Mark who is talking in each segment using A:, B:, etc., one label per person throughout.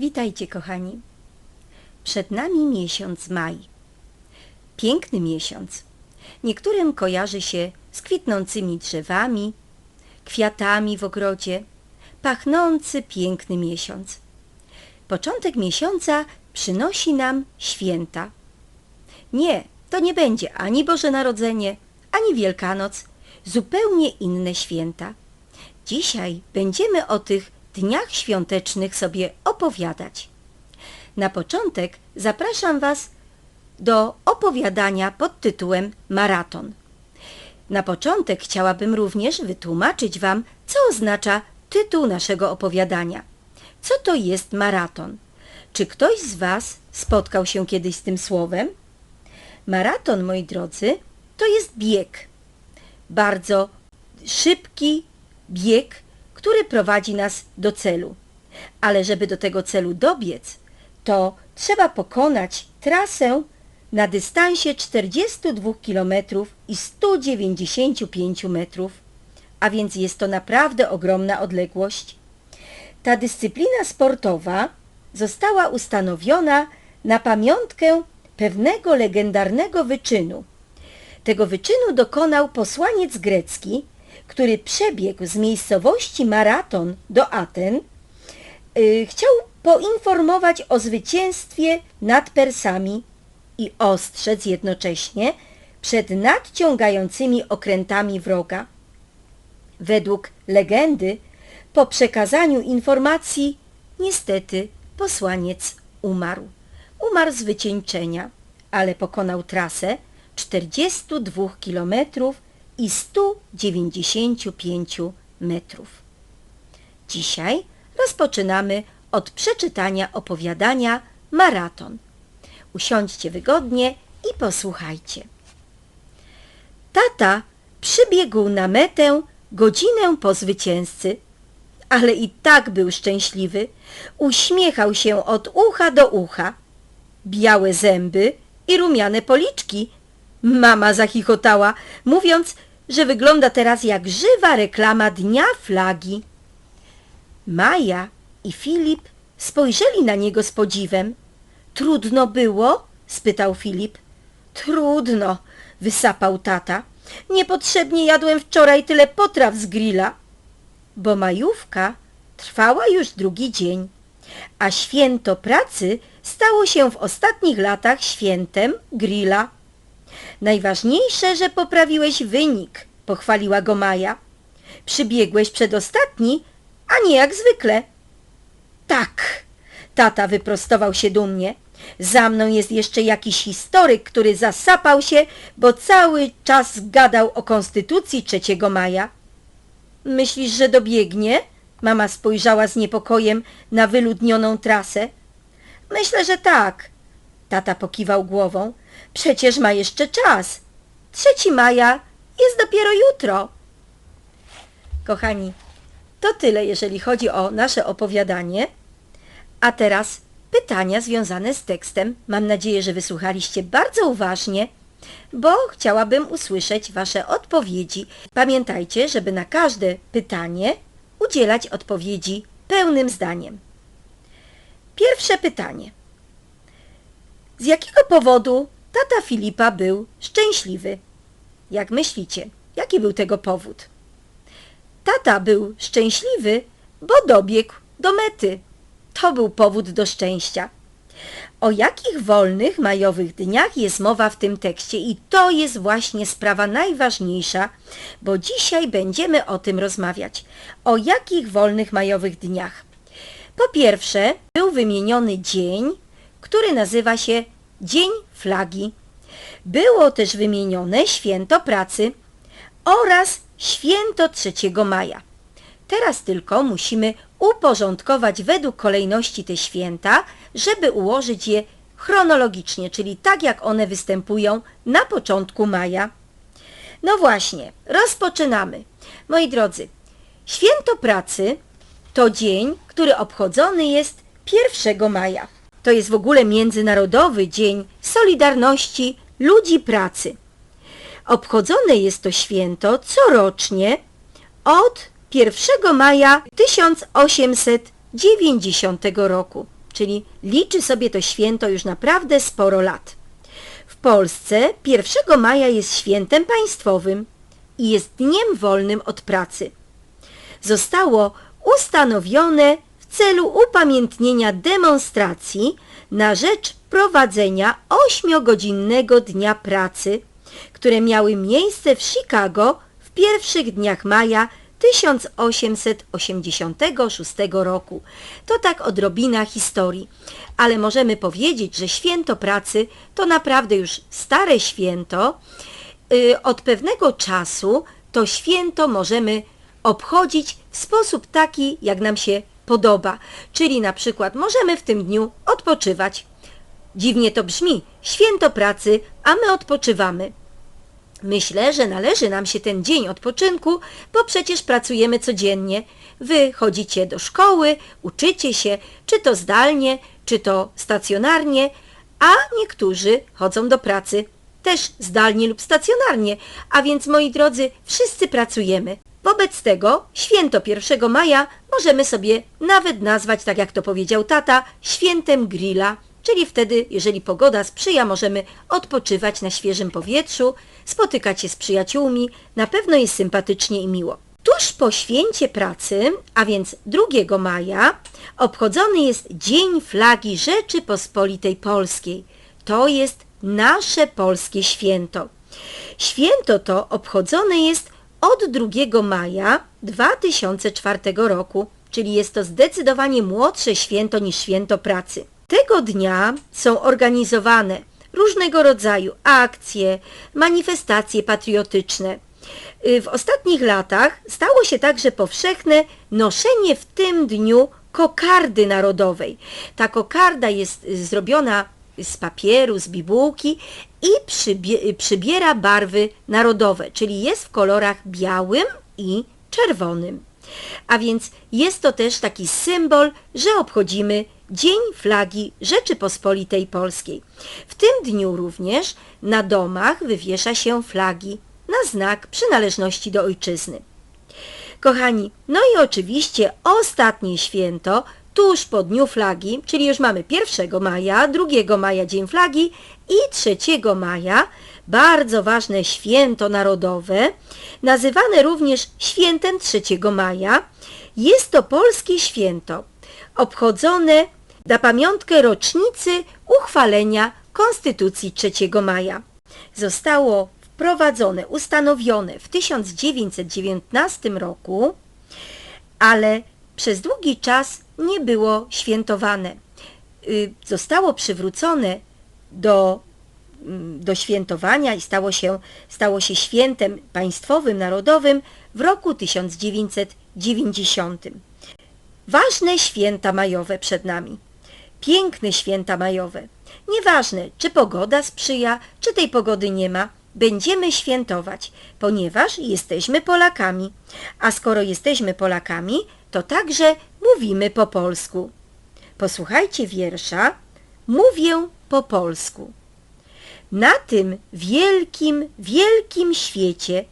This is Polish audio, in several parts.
A: Witajcie, kochani. Przed nami miesiąc maj. Piękny miesiąc. Niektórym kojarzy się z kwitnącymi drzewami, kwiatami w ogrodzie. Pachnący, piękny miesiąc. Początek miesiąca przynosi nam święta. Nie, to nie będzie ani Boże Narodzenie, ani Wielkanoc, zupełnie inne święta. Dzisiaj będziemy o tych dniach świątecznych sobie opowiadać. Na początek zapraszam Was do opowiadania pod tytułem Maraton. Na początek chciałabym również wytłumaczyć Wam, co oznacza tytuł naszego opowiadania. Co to jest maraton? Czy ktoś z Was spotkał się kiedyś z tym słowem? Maraton, moi drodzy, to jest bieg. Bardzo szybki bieg, który prowadzi nas do celu. Ale żeby do tego celu dobiec, to trzeba pokonać trasę na dystansie 42 km i 195 metrów, a więc jest to naprawdę ogromna odległość. Ta dyscyplina sportowa została ustanowiona na pamiątkę pewnego legendarnego wyczynu. Tego wyczynu dokonał posłaniec grecki, który przebiegł z miejscowości Maraton do Aten, yy, chciał poinformować o zwycięstwie nad Persami i ostrzec jednocześnie przed nadciągającymi okrętami wroga. Według legendy, po przekazaniu informacji, niestety posłaniec umarł. Umarł z wycieńczenia, ale pokonał trasę 42 km i 195 metrów. Dzisiaj rozpoczynamy od przeczytania opowiadania Maraton. Usiądźcie wygodnie i posłuchajcie. Tata przybiegł na metę godzinę po zwycięzcy, ale i tak był szczęśliwy. Uśmiechał się od ucha do ucha. Białe zęby i rumiane policzki. Mama zachichotała, mówiąc, że wygląda teraz jak żywa reklama Dnia Flagi. Maja i Filip spojrzeli na niego z podziwem. Trudno było? spytał Filip. Trudno, wysapał tata. Niepotrzebnie jadłem wczoraj tyle potraw z grilla. Bo majówka trwała już drugi dzień, a święto pracy stało się w ostatnich latach świętem grilla. Najważniejsze, że poprawiłeś wynik, pochwaliła go Maja. Przybiegłeś przedostatni, a nie jak zwykle. Tak, tata wyprostował się dumnie. Za mną jest jeszcze jakiś historyk, który zasapał się, bo cały czas gadał o konstytucji 3 maja. Myślisz, że dobiegnie? Mama spojrzała z niepokojem na wyludnioną trasę. Myślę, że tak. Tata pokiwał głową. Przecież ma jeszcze czas. 3 maja jest dopiero jutro. Kochani, to tyle, jeżeli chodzi o nasze opowiadanie. A teraz pytania związane z tekstem. Mam nadzieję, że wysłuchaliście bardzo uważnie, bo chciałabym usłyszeć Wasze odpowiedzi. Pamiętajcie, żeby na każde pytanie udzielać odpowiedzi pełnym zdaniem. Pierwsze pytanie. Z jakiego powodu tata Filipa był szczęśliwy? Jak myślicie, jaki był tego powód? Tata był szczęśliwy, bo dobiegł do mety. To był powód do szczęścia. O jakich wolnych majowych dniach jest mowa w tym tekście i to jest właśnie sprawa najważniejsza, bo dzisiaj będziemy o tym rozmawiać. O jakich wolnych majowych dniach? Po pierwsze, był wymieniony dzień, który nazywa się Dzień Flagi. Było też wymienione święto pracy oraz święto 3 maja. Teraz tylko musimy uporządkować według kolejności te święta, żeby ułożyć je chronologicznie, czyli tak jak one występują na początku maja. No właśnie, rozpoczynamy. Moi drodzy, święto pracy to dzień, który obchodzony jest 1 maja. To jest w ogóle Międzynarodowy Dzień Solidarności Ludzi Pracy. Obchodzone jest to święto corocznie od 1 maja 1890 roku. czyli liczy sobie to święto już naprawdę sporo lat. W Polsce 1 maja jest świętem państwowym i jest dniem wolnym od pracy. Zostało ustanowione w celu upamiętnienia demonstracji na rzecz prowadzenia ośmiogodzinnego dnia pracy, które miały miejsce w Chicago w pierwszych dniach maja 1886 roku. To tak odrobina historii, ale możemy powiedzieć, że święto pracy to naprawdę już stare święto. Yy, Od pewnego czasu to święto możemy obchodzić w sposób taki, jak nam się podoba. Czyli na przykład możemy w tym dniu odpoczywać. Dziwnie to brzmi, święto pracy, a my odpoczywamy. Myślę, że należy nam się ten dzień odpoczynku, bo przecież pracujemy codziennie. Wy chodzicie do szkoły, uczycie się, czy to zdalnie, czy to stacjonarnie, a niektórzy chodzą do pracy też zdalnie lub stacjonarnie, a więc moi drodzy, wszyscy pracujemy. Wobec tego święto 1 maja możemy sobie nawet nazwać, tak jak to powiedział tata, świętem grilla, czyli wtedy, jeżeli pogoda sprzyja, możemy odpoczywać na świeżym powietrzu, spotykać się z przyjaciółmi, na pewno jest sympatycznie i miło. Tuż po święcie pracy, a więc 2 maja, obchodzony jest Dzień Flagi Rzeczypospolitej Polskiej. To jest nasze polskie święto. Święto to obchodzone jest od 2 maja 2004 roku, czyli jest to zdecydowanie młodsze święto niż święto pracy. Tego dnia są organizowane różnego rodzaju akcje, manifestacje patriotyczne. Y, W ostatnich latach stało się także powszechne noszenie w tym dniu kokardy narodowej. Ta kokarda jest y, zrobiona z papieru, z bibułki i przybie, przybiera barwy narodowe, czyli jest w kolorach białym i czerwonym. A więc jest to też taki symbol, że obchodzimy Dzień Flagi Rzeczypospolitej Polskiej. W tym dniu również na domach wywiesza się flagi na znak przynależności do ojczyzny. Kochani, no i oczywiście ostatnie święto tuż po Dniu Flagi, czyli już mamy 1 maja, 2 maja Dzień Flagi i 3 maja, bardzo ważne święto narodowe, nazywane również świętem 3 maja. Jest to polskie święto, obchodzone na pamiątkę rocznicy uchwalenia Konstytucji 3 maja. Zostało wprowadzone, ustanowione w 1919 roku, ale przez długi czas nie było świętowane. Y, Zostało przywrócone do, mm, do świętowania i stało się, stało się świętem państwowym, narodowym w roku 1990. Ważne święta majowe przed nami. Piękne święta majowe. Nieważne, czy pogoda sprzyja, czy tej pogody nie ma, będziemy świętować, ponieważ jesteśmy Polakami. A skoro jesteśmy Polakami, to także mówimy po polsku. Posłuchajcie wiersza. Mówię po polsku. Na tym wielkim, wielkim świecie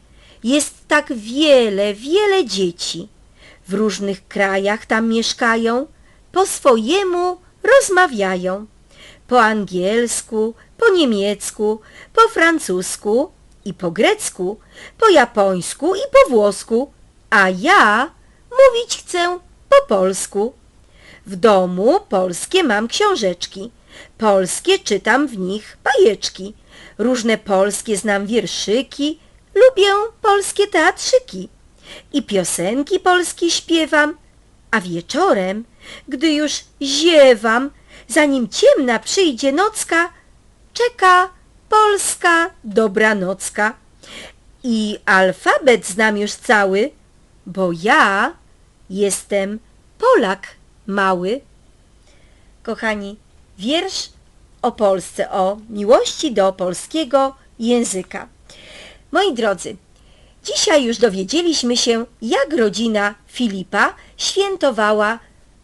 A: jest tak wiele, wiele dzieci. W różnych krajach tam mieszkają, po swojemu rozmawiają. Po angielsku, po niemiecku, po francusku i po grecku, po japońsku i po włosku, a ja mówić chcę po polsku. W domu polskie mam książeczki, polskie czytam w nich bajeczki, różne polskie znam wierszyki, lubię polskie teatrzyki i piosenki polskie śpiewam, a wieczorem, gdy już ziewam, zanim ciemna przyjdzie nocka, czeka polska dobranocka. I alfabet znam już cały, bo ja jestem Polak mały. Kochani, wiersz o Polsce, o miłości do polskiego języka. Moi drodzy, dzisiaj już dowiedzieliśmy się, jak rodzina Filipa świętowała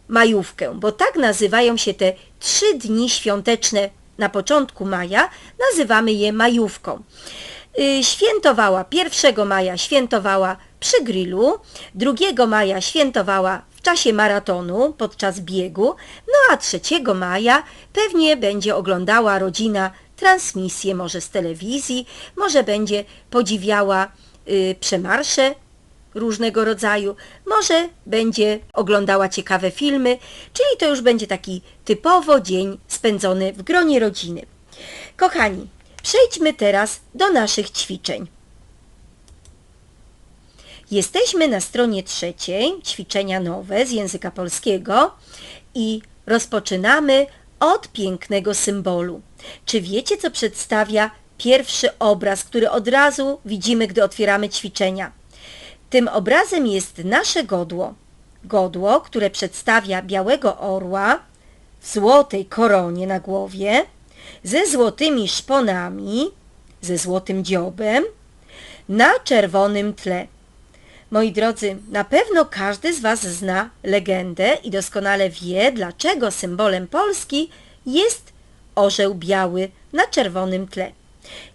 A: majówkę, bo tak nazywają się te trzy dni świąteczne na początku maja, nazywamy je majówką. Y, Świętowała 1 maja, świętowała przy grillu, 2 maja świętowała w czasie maratonu, podczas biegu, no a 3 maja pewnie będzie oglądała rodzina transmisję może z telewizji, może będzie podziwiała y, przemarsze różnego rodzaju, może będzie oglądała ciekawe filmy, czyli to już będzie taki typowo dzień spędzony w gronie rodziny. Kochani, przejdźmy teraz do naszych ćwiczeń. Jesteśmy na stronie trzeciej, ćwiczenia nowe z języka polskiego i rozpoczynamy od pięknego symbolu. Czy wiecie, co przedstawia pierwszy obraz, który od razu widzimy, gdy otwieramy ćwiczenia? Tym obrazem jest nasze godło. Godło, które przedstawia białego orła w złotej koronie na głowie, ze złotymi szponami, ze złotym dziobem, na czerwonym tle. Moi drodzy, na pewno każdy z Was zna legendę i doskonale wie, dlaczego symbolem Polski jest orzeł biały na czerwonym tle.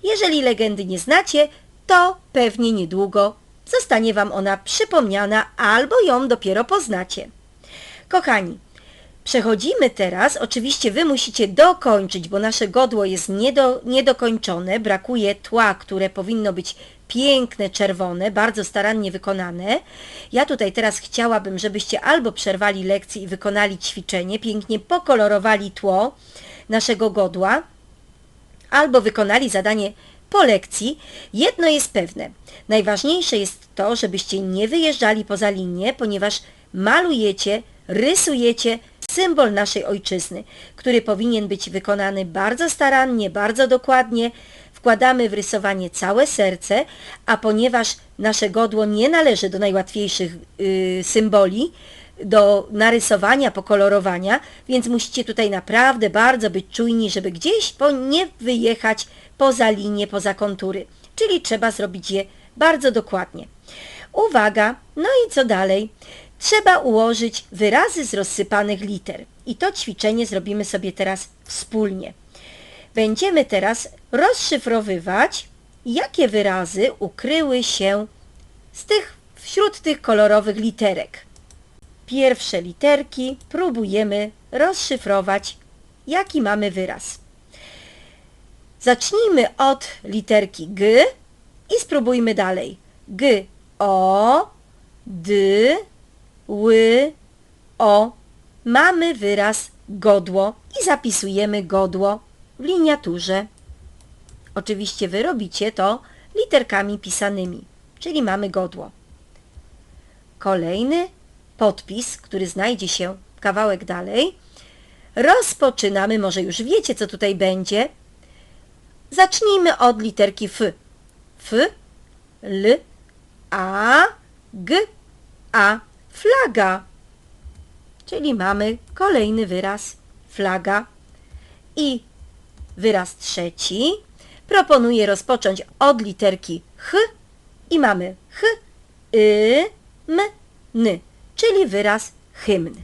A: Jeżeli legendy nie znacie, to pewnie niedługo zostanie Wam ona przypomniana albo ją dopiero poznacie. Kochani, Przechodzimy teraz, oczywiście Wy musicie dokończyć, bo nasze godło jest niedo, niedokończone, brakuje tła, które powinno być piękne, czerwone, bardzo starannie wykonane. Ja tutaj teraz chciałabym, żebyście albo przerwali lekcję i wykonali ćwiczenie, pięknie pokolorowali tło naszego godła, albo wykonali zadanie po lekcji. Jedno jest pewne. Najważniejsze jest to, żebyście nie wyjeżdżali poza linię, ponieważ malujecie, rysujecie symbol naszej ojczyzny, który powinien być wykonany bardzo starannie, bardzo dokładnie. Wkładamy w rysowanie całe serce, a ponieważ nasze godło nie należy do najłatwiejszych yy, symboli, do narysowania, pokolorowania, więc musicie tutaj naprawdę bardzo być czujni, żeby gdzieś po nie wyjechać poza linię, poza kontury. Czyli trzeba zrobić je bardzo dokładnie. Uwaga, no i co dalej? Trzeba ułożyć wyrazy z rozsypanych liter. I to ćwiczenie zrobimy sobie teraz wspólnie. Będziemy teraz rozszyfrowywać, jakie wyrazy ukryły się z tych, wśród tych kolorowych literek. Pierwsze literki próbujemy rozszyfrować, jaki mamy wyraz. Zacznijmy od literki G i spróbujmy dalej. G, O, D, ły, o. Mamy wyraz godło i zapisujemy godło w liniaturze. Oczywiście wy robicie to literkami pisanymi, czyli mamy godło. Kolejny podpis, który znajdzie się kawałek dalej. Rozpoczynamy, może już wiecie, co tutaj będzie. Zacznijmy od literki F. F, L, A, G, A flaga. Czyli mamy kolejny wyraz flaga. I wyraz trzeci proponuję rozpocząć od literki H i mamy H, Y, M, N, czyli wyraz hymn.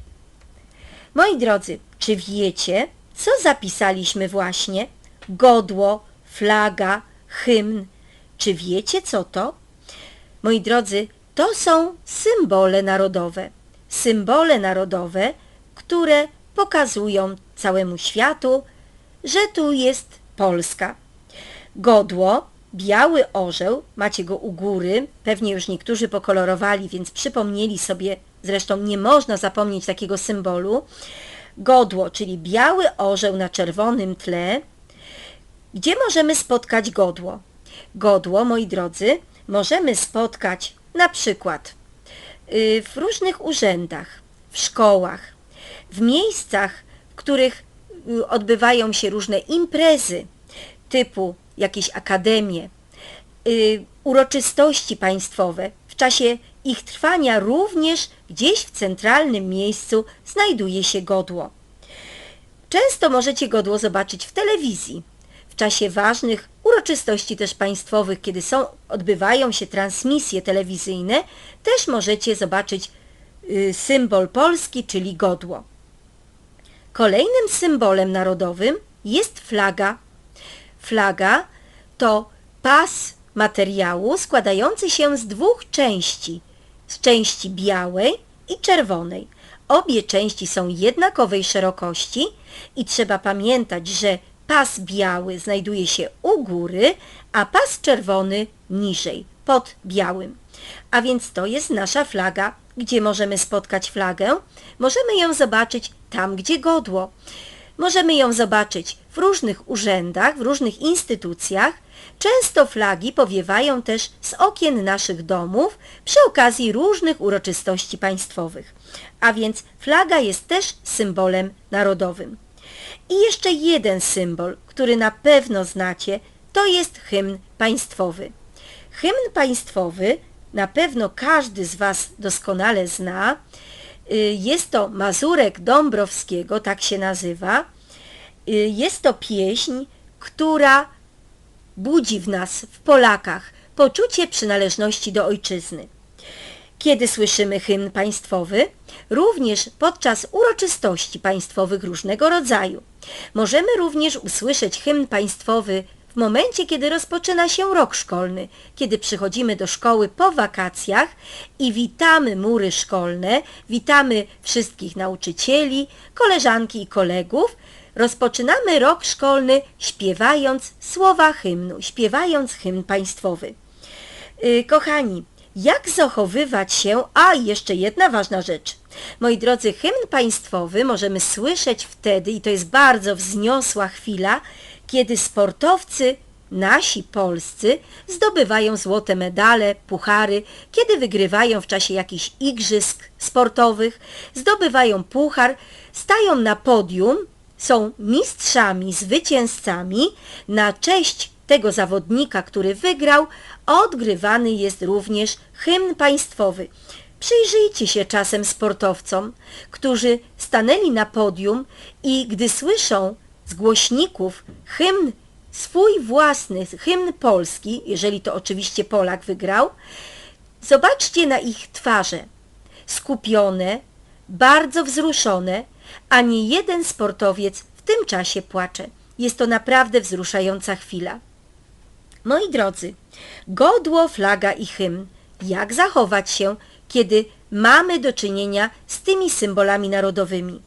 A: Moi drodzy, czy wiecie, co zapisaliśmy właśnie? Godło, flaga, hymn. Czy wiecie, co to? Moi drodzy, to są symbole narodowe. Symbole narodowe, które pokazują całemu światu, że tu jest Polska. Godło, biały orzeł, macie go u góry, pewnie już niektórzy pokolorowali, więc przypomnieli sobie, zresztą nie można zapomnieć takiego symbolu. Godło, czyli biały orzeł na czerwonym tle. Gdzie możemy spotkać godło? Godło, moi drodzy, możemy spotkać na przykład y, w różnych urzędach, w szkołach, w miejscach, w których y, odbywają się różne imprezy typu jakieś akademie, y, uroczystości państwowe. W czasie ich trwania również gdzieś w centralnym miejscu znajduje się godło. Często możecie godło zobaczyć w telewizji w czasie ważnych uroczystości też państwowych, kiedy są, odbywają się transmisje telewizyjne, też możecie zobaczyć y, symbol Polski, czyli godło. Kolejnym symbolem narodowym jest flaga. Flaga to pas materiału składający się z dwóch części, z części białej i czerwonej. Obie części są jednakowej szerokości i trzeba pamiętać, że pas biały znajduje się u góry, a pas czerwony niżej, pod białym. A więc to jest nasza flaga. Gdzie możemy spotkać flagę? Możemy ją zobaczyć tam, gdzie godło. Możemy ją zobaczyć w różnych urzędach, w różnych instytucjach. Często flagi powiewają też z okien naszych domów przy okazji różnych uroczystości państwowych. A więc flaga jest też symbolem narodowym. I jeszcze jeden symbol, który na pewno znacie, to jest hymn państwowy. Hymn państwowy na pewno każdy z Was doskonale zna. Y, Jest to Mazurek Dąbrowskiego, tak się nazywa. Y, Jest to pieśń, która budzi w nas, w Polakach, poczucie przynależności do ojczyzny. Kiedy słyszymy hymn państwowy, również podczas uroczystości państwowych różnego rodzaju. Możemy również usłyszeć hymn państwowy w momencie, kiedy rozpoczyna się rok szkolny, kiedy przychodzimy do szkoły po wakacjach i witamy mury szkolne, witamy wszystkich nauczycieli, koleżanki i kolegów. Rozpoczynamy rok szkolny śpiewając słowa hymnu, śpiewając hymn państwowy. Yy, Kochani, jak zachowywać się? A, jeszcze jedna ważna rzecz. Moi drodzy, hymn państwowy możemy słyszeć wtedy, i to jest bardzo wzniosła chwila, kiedy sportowcy nasi polscy zdobywają złote medale, puchary, kiedy wygrywają w czasie jakichś igrzysk sportowych, zdobywają puchar, stają na podium, są mistrzami, zwycięzcami na cześć tego zawodnika, który wygrał, odgrywany jest również hymn państwowy. Przyjrzyjcie się czasem sportowcom, którzy stanęli na podium i gdy słyszą z głośników hymn swój własny, hymn polski, jeżeli to oczywiście Polak wygrał, zobaczcie na ich twarze, skupione, bardzo wzruszone, a nie jeden sportowiec w tym czasie płacze. Jest to naprawdę wzruszająca chwila. Moi drodzy, godło, flaga i hymn. Jak zachować się, kiedy mamy do czynienia z tymi symbolami narodowymi?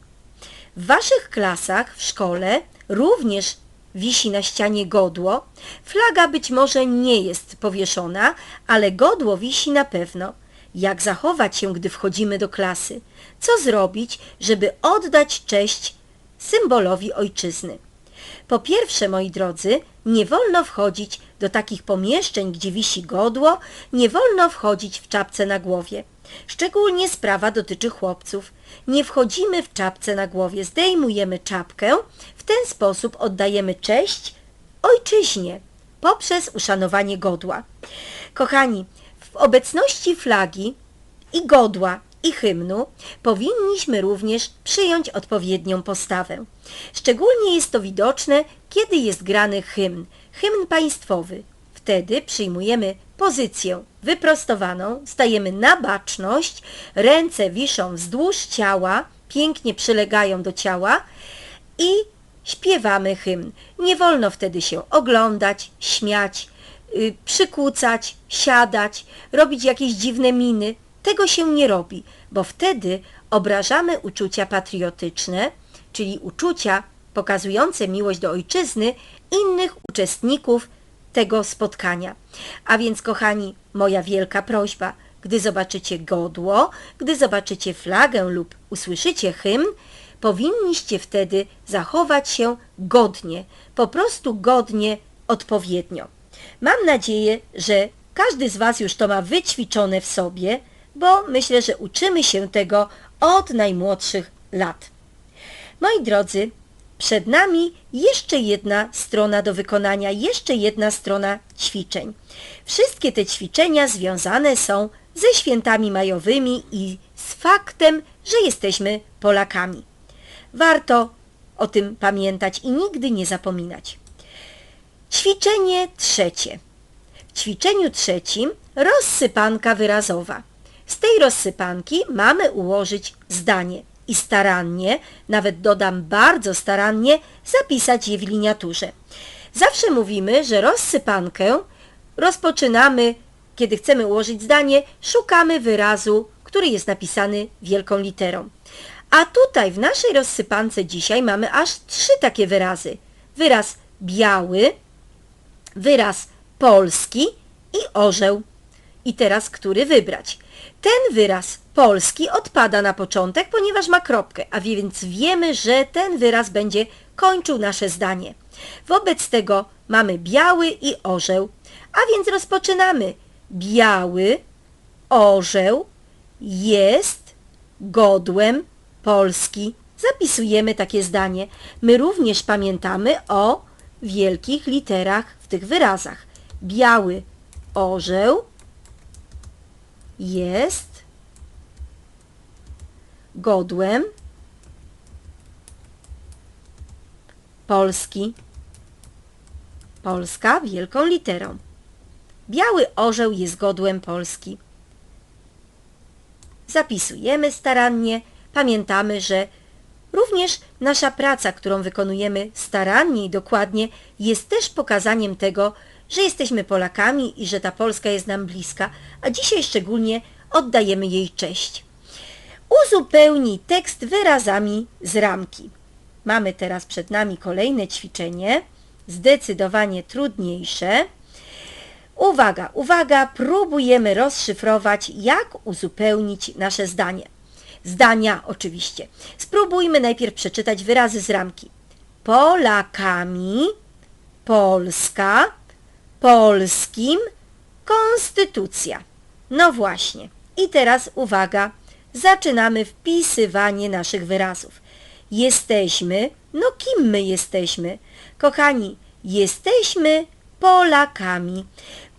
A: W waszych klasach w szkole również wisi na ścianie godło. Flaga być może nie jest powieszona, ale godło wisi na pewno. Jak zachować się, gdy wchodzimy do klasy? Co zrobić, żeby oddać cześć symbolowi ojczyzny? Po pierwsze, moi drodzy, nie wolno wchodzić do takich pomieszczeń, gdzie wisi godło, nie wolno wchodzić w czapce na głowie. Szczególnie sprawa dotyczy chłopców. Nie wchodzimy w czapce na głowie, zdejmujemy czapkę, w ten sposób oddajemy cześć ojczyźnie poprzez uszanowanie godła. Kochani, w obecności flagi i godła i hymnu powinniśmy również przyjąć odpowiednią postawę. Szczególnie jest to widoczne, kiedy jest grany hymn, hymn państwowy. Wtedy przyjmujemy pozycję wyprostowaną, stajemy na baczność, ręce wiszą wzdłuż ciała, pięknie przylegają do ciała i śpiewamy hymn. Nie wolno wtedy się oglądać, śmiać, y, przykucać, siadać, robić jakieś dziwne miny. Tego się nie robi, bo wtedy obrażamy uczucia patriotyczne, czyli uczucia pokazujące miłość do ojczyzny innych uczestników tego spotkania. A więc, kochani, moja wielka prośba, gdy zobaczycie godło, gdy zobaczycie flagę lub usłyszycie hymn, powinniście wtedy zachować się godnie, po prostu godnie, odpowiednio. Mam nadzieję, że każdy z Was już to ma wyćwiczone w sobie, bo myślę, że uczymy się tego od najmłodszych lat. Moi drodzy, przed nami jeszcze jedna strona do wykonania, jeszcze jedna strona ćwiczeń. Wszystkie te ćwiczenia związane są ze świętami majowymi i z faktem, że jesteśmy Polakami. Warto o tym pamiętać i nigdy nie zapominać. Ćwiczenie trzecie. W ćwiczeniu trzecim rozsypanka wyrazowa. Z tej rozsypanki mamy ułożyć zdanie i starannie, nawet dodam bardzo starannie, zapisać je w liniaturze. Zawsze mówimy, że rozsypankę rozpoczynamy, kiedy chcemy ułożyć zdanie, szukamy wyrazu, który jest napisany wielką literą. A tutaj w naszej rozsypance dzisiaj mamy aż trzy takie wyrazy. Wyraz biały, wyraz polski i orzeł. I teraz który wybrać? Ten wyraz polski odpada na początek, ponieważ ma kropkę, a więc wiemy, że ten wyraz będzie kończył nasze zdanie. Wobec tego mamy biały i orzeł, a więc rozpoczynamy. Biały orzeł jest godłem Polski. Zapisujemy takie zdanie. My również pamiętamy o wielkich literach w tych wyrazach. Biały orzeł jest godłem Polski. Polska wielką literą. Biały orzeł jest godłem Polski. Zapisujemy starannie, pamiętamy, że również nasza praca, którą wykonujemy starannie i dokładnie, jest też pokazaniem tego, że jesteśmy Polakami i że ta Polska jest nam bliska, a dzisiaj szczególnie oddajemy jej cześć. Uzupełnij tekst wyrazami z ramki. Mamy teraz przed nami kolejne ćwiczenie, zdecydowanie trudniejsze. Uwaga, uwaga, próbujemy rozszyfrować, jak uzupełnić nasze zdanie. Zdania oczywiście. Spróbujmy najpierw przeczytać wyrazy z ramki. Polakami, Polska, polskim, konstytucja. No właśnie. I teraz uwaga, zaczynamy wpisywanie naszych wyrazów. Jesteśmy, no kim my jesteśmy? Kochani, jesteśmy Polakami.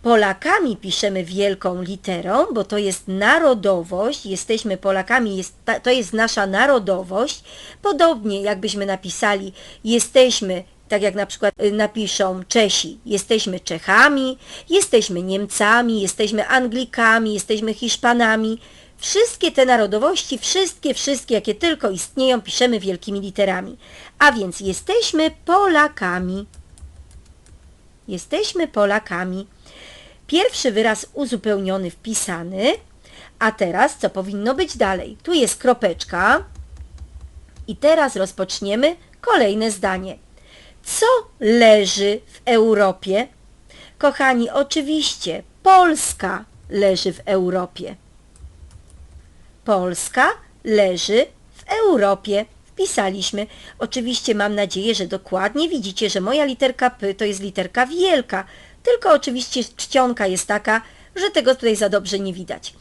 A: Polakami piszemy wielką literą, bo to jest narodowość, jesteśmy Polakami, jest, to jest nasza narodowość. Podobnie jakbyśmy napisali, jesteśmy, tak jak na przykład y, napiszą Czesi, jesteśmy Czechami, jesteśmy Niemcami, jesteśmy Anglikami, jesteśmy Hiszpanami. Wszystkie te narodowości, wszystkie, wszystkie, jakie tylko istnieją, piszemy wielkimi literami. A więc jesteśmy Polakami. Jesteśmy Polakami. Pierwszy wyraz uzupełniony, wpisany. A teraz co powinno być dalej? Tu jest kropeczka. I teraz rozpoczniemy kolejne zdanie. Co leży w Europie? Kochani, oczywiście Polska leży w Europie. Polska leży w Europie. Wpisaliśmy. Oczywiście mam nadzieję, że dokładnie widzicie, że moja literka P to jest literka wielka. Tylko oczywiście czcionka jest taka, że tego tutaj za dobrze nie widać.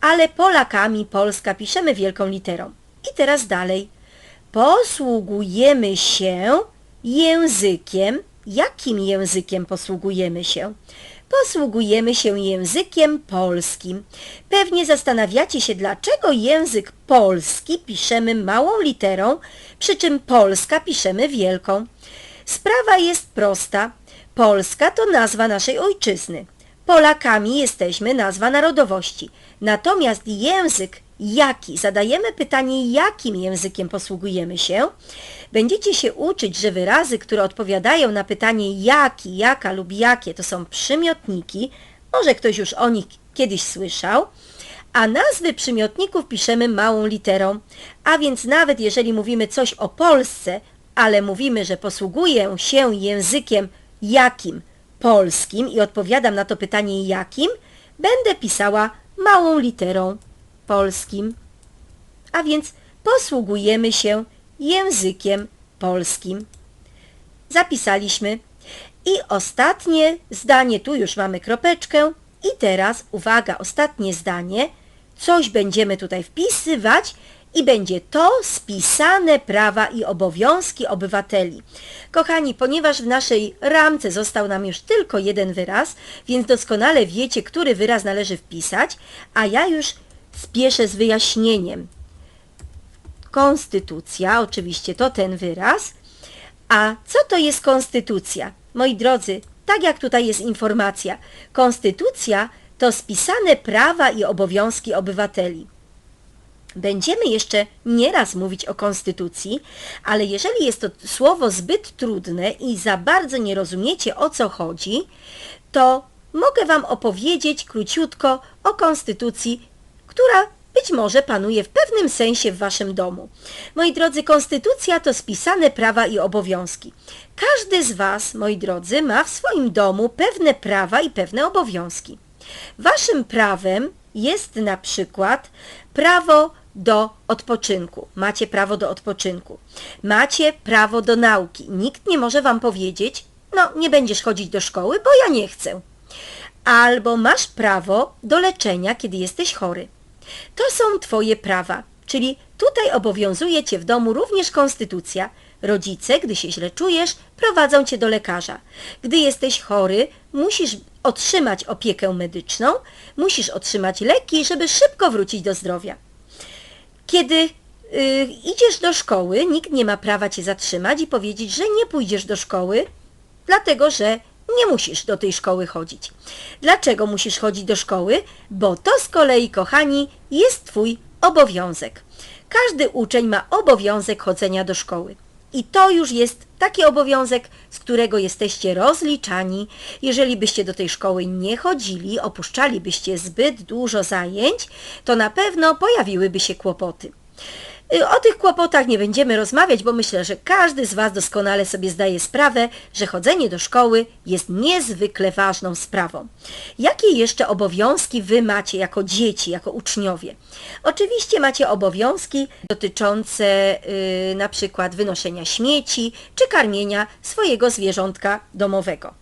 A: Ale Polakami Polska piszemy wielką literą. I teraz dalej. Posługujemy się językiem. Jakim językiem posługujemy się? Posługujemy się językiem polskim. Pewnie zastanawiacie się, dlaczego język polski piszemy małą literą, przy czym Polska piszemy wielką. Sprawa jest prosta. Polska to nazwa naszej ojczyzny. Polakami jesteśmy nazwa narodowości. Natomiast język jaki, zadajemy pytanie, jakim językiem posługujemy się, będziecie się uczyć, że wyrazy, które odpowiadają na pytanie jaki, jaka lub jakie, to są przymiotniki, może ktoś już o nich kiedyś słyszał, a nazwy przymiotników piszemy małą literą, a więc nawet jeżeli mówimy coś o Polsce, ale mówimy, że posługuję się językiem jakim? Polskim i odpowiadam na to pytanie jakim, będę pisała małą literą polskim. A więc posługujemy się językiem polskim. Zapisaliśmy. I ostatnie zdanie, tu już mamy kropeczkę. I teraz, uwaga, ostatnie zdanie. Coś będziemy tutaj wpisywać i będzie to spisane prawa i obowiązki obywateli. Kochani, ponieważ w naszej ramce został nam już tylko jeden wyraz, więc doskonale wiecie, który wyraz należy wpisać, a ja już spieszę z wyjaśnieniem. Konstytucja, oczywiście to ten wyraz. A co to jest konstytucja? Moi drodzy, tak jak tutaj jest informacja, konstytucja to spisane prawa i obowiązki obywateli. Będziemy jeszcze nieraz mówić o konstytucji, ale jeżeli jest to słowo zbyt trudne i za bardzo nie rozumiecie o co chodzi, to mogę Wam opowiedzieć króciutko o konstytucji, która być może panuje w pewnym sensie w waszym domu. Moi drodzy, konstytucja to spisane prawa i obowiązki. Każdy z was, moi drodzy, ma w swoim domu pewne prawa i pewne obowiązki. Waszym prawem jest na przykład prawo do odpoczynku. Macie prawo do odpoczynku. Macie prawo do nauki. Nikt nie może wam powiedzieć, no nie będziesz chodzić do szkoły, bo ja nie chcę. Albo masz prawo do leczenia, kiedy jesteś chory. To są twoje prawa, czyli tutaj obowiązuje cię w domu również konstytucja. Rodzice, gdy się źle czujesz, prowadzą cię do lekarza. Gdy jesteś chory, musisz otrzymać opiekę medyczną, musisz otrzymać leki, żeby szybko wrócić do zdrowia. Kiedy y, idziesz do szkoły, nikt nie ma prawa cię zatrzymać i powiedzieć, że nie pójdziesz do szkoły, dlatego że nie musisz do tej szkoły chodzić. Dlaczego musisz chodzić do szkoły? Bo to z kolei, kochani, jest twój obowiązek. Każdy uczeń ma obowiązek chodzenia do szkoły. I to już jest taki obowiązek, z którego jesteście rozliczani. Jeżeli byście do tej szkoły nie chodzili, opuszczalibyście zbyt dużo zajęć, to na pewno pojawiłyby się kłopoty. Y, O tych kłopotach nie będziemy rozmawiać, bo myślę, że każdy z Was doskonale sobie zdaje sprawę, że chodzenie do szkoły jest niezwykle ważną sprawą. Jakie jeszcze obowiązki Wy macie jako dzieci, jako uczniowie? Oczywiście macie obowiązki dotyczące y, na przykład wynoszenia śmieci czy karmienia swojego zwierzątka domowego.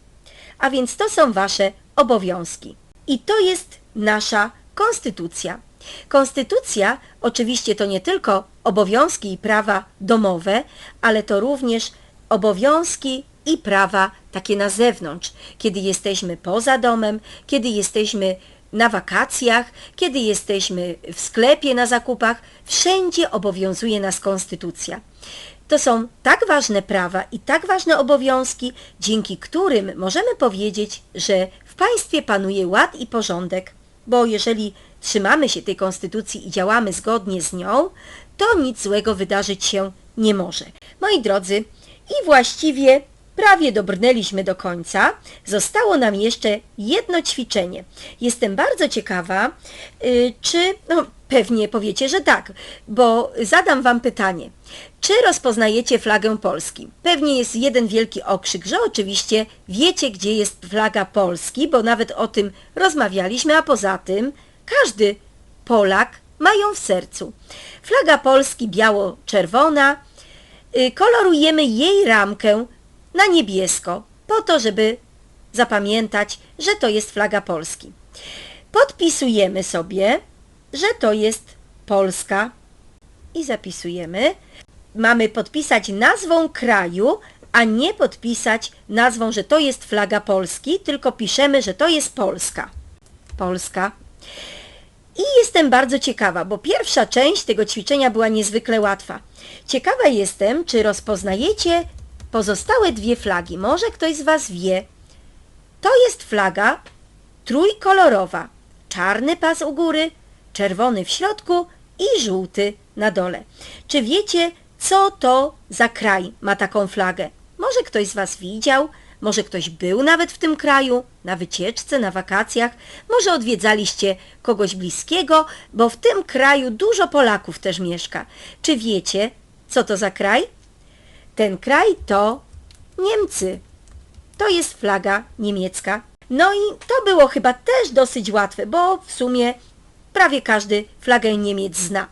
A: A więc to są Wasze obowiązki. I to jest nasza konstytucja. Konstytucja oczywiście to nie tylko obowiązki i prawa domowe, ale to również obowiązki i prawa takie na zewnątrz, kiedy jesteśmy poza domem, kiedy jesteśmy na wakacjach, kiedy jesteśmy w sklepie na zakupach, wszędzie obowiązuje nas konstytucja. To są tak ważne prawa i tak ważne obowiązki, dzięki którym możemy powiedzieć, że w państwie panuje ład i porządek, bo jeżeli trzymamy się tej konstytucji i działamy zgodnie z nią, to nic złego wydarzyć się nie może. Moi drodzy, i właściwie prawie dobrnęliśmy do końca. Zostało nam jeszcze jedno ćwiczenie. Jestem bardzo ciekawa, y, czy, no pewnie powiecie, że tak, bo zadam Wam pytanie. Czy rozpoznajecie flagę Polski? Pewnie jest jeden wielki okrzyk, że oczywiście wiecie, gdzie jest flaga Polski, bo nawet o tym rozmawialiśmy, a poza tym każdy Polak ma ją w sercu. Flaga Polski biało-czerwona, y, kolorujemy jej ramkę na niebiesko, po to, żeby zapamiętać, że to jest flaga Polski. Podpisujemy sobie, że to jest Polska i zapisujemy. Mamy podpisać nazwą kraju, a nie podpisać nazwą, że to jest flaga Polski, tylko piszemy, że to jest Polska. Polska. I jestem bardzo ciekawa, bo pierwsza część tego ćwiczenia była niezwykle łatwa. Ciekawa jestem, czy rozpoznajecie pozostałe dwie flagi. Może ktoś z Was wie. To jest flaga trójkolorowa. Czarny pas u góry, czerwony w środku i żółty na dole. Czy wiecie, co to za kraj ma taką flagę? Może ktoś z Was widział, może ktoś był nawet w tym kraju, na wycieczce, na wakacjach, może odwiedzaliście kogoś bliskiego, bo w tym kraju dużo Polaków też mieszka. Czy wiecie, co to za kraj? Ten kraj to Niemcy. To jest flaga niemiecka. No i to było chyba też dosyć łatwe, bo w sumie prawie każdy flagę Niemiec zna.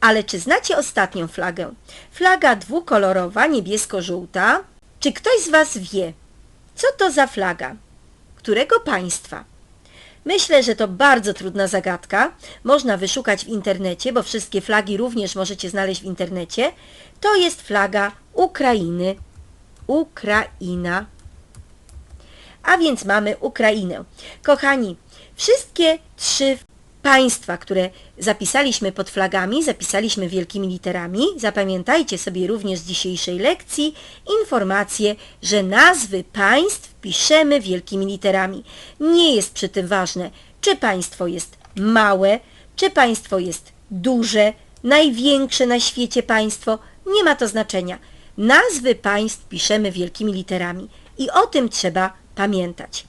A: Ale czy znacie ostatnią flagę? Flaga dwukolorowa, niebiesko-żółta. Czy ktoś z Was wie, co to za flaga? Którego państwa? Myślę, że to bardzo trudna zagadka. Można wyszukać w internecie, bo wszystkie flagi również możecie znaleźć w internecie. To jest flaga Ukrainy. Ukraina. A więc mamy Ukrainę. Kochani, wszystkie trzy państwa, które zapisaliśmy pod flagami, zapisaliśmy wielkimi literami. Zapamiętajcie sobie również z dzisiejszej lekcji informację, że nazwy państw piszemy wielkimi literami. Nie jest przy tym ważne, czy państwo jest małe, czy państwo jest duże, największe na świecie państwo. Nie ma to znaczenia. Nazwy państw piszemy wielkimi literami i o tym trzeba pamiętać.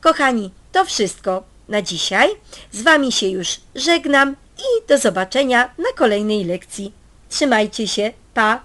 A: Kochani, to wszystko na dzisiaj. Z Wami się już żegnam i do zobaczenia na kolejnej lekcji. Trzymajcie się, pa!